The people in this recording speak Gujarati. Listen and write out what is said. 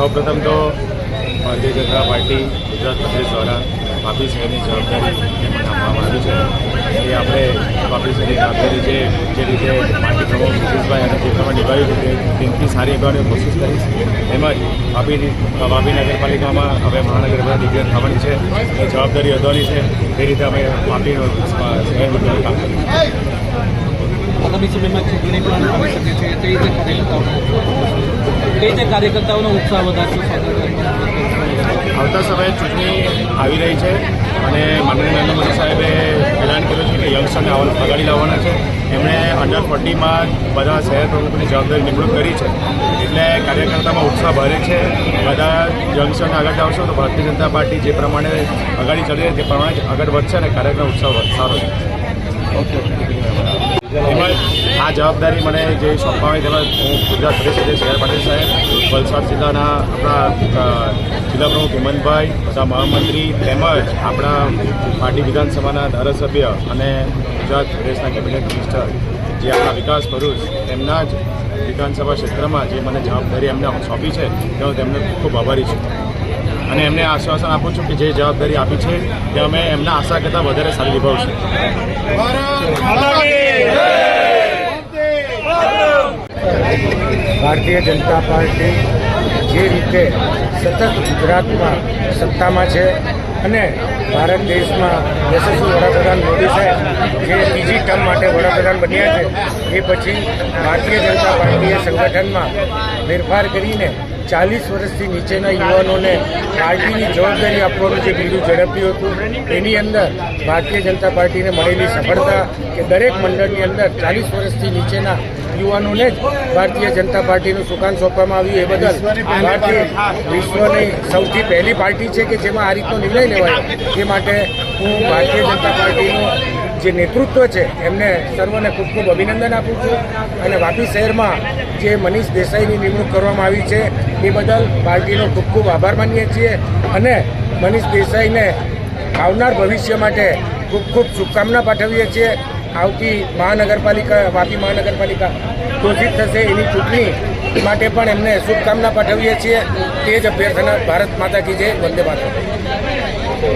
સૌપ્રથમ તો ભારતીય જનતા પાર્ટી ગુજરાત પ્રદેશ દ્વારા વાપી શહેરની જવાબદારી જેમને આપવામાં આવી છે. એ આપણે વાપી શહેરની જવાબદારી જે જે રીતે પાર્ટી પ્રમુખ નીતિશભાઈ અને જે પ્રમાણે નિભાવી છે, તે સારી નિભાવવાની કોશિશ કરીશ તેમજ વાપી વાપી નગરપાલિકામાં હવે મહાનગરપાલિકા ડિક્લેર થવાની છે. એ જવાબદારી વધવાની છે. તે રીતે અમે વાપી શહેર કામ કરીશું આગામી સમયમાં ચૂંટણી પણ આવી શકે છે. તે રીતે કાર્યકર્તાઓ કઈ રીતે કાર્યકર્તાઓનો ઉત્સાહ વધારશે આવતા સમયે ચૂંટણી આવી રહી છે અને માનનીય નરેન્દ્ર મોદી સાહેબે એલાન કર્યું છે કે યંગસ્ટરને આગાડી લાવવાના છે. એમણે અંડર ફોર્ટીમાં બધા શહેર પ્રમુખની જવાબદારી નિમણૂક કરી છે. એટલે કાર્યકર્તામાં ઉત્સાહ ભરે છે. બધા યંગસ્ટરને આગળ લાવશો તો ભારતીય જનતા પાર્ટી જે પ્રમાણે આગળ ચડી રહી તે પ્રમાણે આગળ વધશે અને કાર્યક્રમ ઉત્સાહ સારો છે એમાં આ જવાબદારી મને જે સોંપવામાં તેમાં હું ગુજરાત પ્રદેશ અધ્યક્ષ શહેર પાટીલ સાહેબ, વલસાડ જિલ્લાના આપણા જિલ્લા પ્રમુખ હેમંતભાઈ બધા મહામંત્રી તેમજ આપણા પાર્ટી વિધાનસભાના ધારાસભ્ય અને ગુજરાત પ્રદેશના કેબિનેટ મિનિસ્ટર જે આપણા વિકાસ ભરૂચ તેમના જ વિધાનસભા ક્ષેત્રમાં જે મને જવાબદારી એમને સોંપી છે તે હું તેમને ખૂબ આભારી છું. અને એમને આશ્વાસન આપું છું કે જે જવાબદારી આપી છે, તે અમે એમના આશા કરતાં વધારે સારી નિભાવશું. ભારતીય જનતા પાર્ટી જે રીતે સતત ગુજરાતમાં સત્તામાં છે અને ભારત દેશમાં યશસ્વી વડાપ્રધાન મોદી સાહેબ જે ત્રીજી ટર્મ માટે વડાપ્રધાન બન્યા છે, એ પછી ભારતીય જનતા પાર્ટીએ સંગઠનમાં ફેરફાર કરીને ચાલીસ વર્ષથી નીચેના યુવાનોને પાર્ટીની જવાબદારી આપવાનું જે બીડું ઝડપ્યું હતું, એની અંદર ભારતીય જનતા પાર્ટીને મળેલી સફળતા કે દરેક મંડળની અંદર ચાલીસ વર્ષથી નીચેના યુવાનોને જ ભારતીય જનતા પાર્ટીનું સુકાન સોંપવામાં આવ્યું એ બદલ ભારતીય વિશ્વની સૌથી પહેલી પાર્ટી છે કે જેમાં આ રીતનો નિર્ણય લેવાય. એ માટે હું ભારતીય જનતા પાર્ટીનું જે નેતૃત્વ છે એમને સર્વને ખૂબ ખૂબ અભિનંદન આપું છું. અને વાપી શહેરમાં જે મનીષ દેસાઈની નિમણૂક કરવામાં આવી છે એ બદલ પાર્ટીનો ખૂબ ખૂબ આભાર માનીએ છીએ. અને મનીષ દેસાઈને આવનાર ભવિષ્ય માટે ખૂબ ખૂબ શુભકામના પાઠવીએ છીએ. આવતી મહાનગરપાલિકા, વાપી મહાનગરપાલિકા ઘોષિત થશે એની ચૂંટણી માટે પણ એમને શુભકામના પાઠવીએ છીએ. તે જ અભ્યર્થના ભારત માતા કી જય, વંદે માતરમ.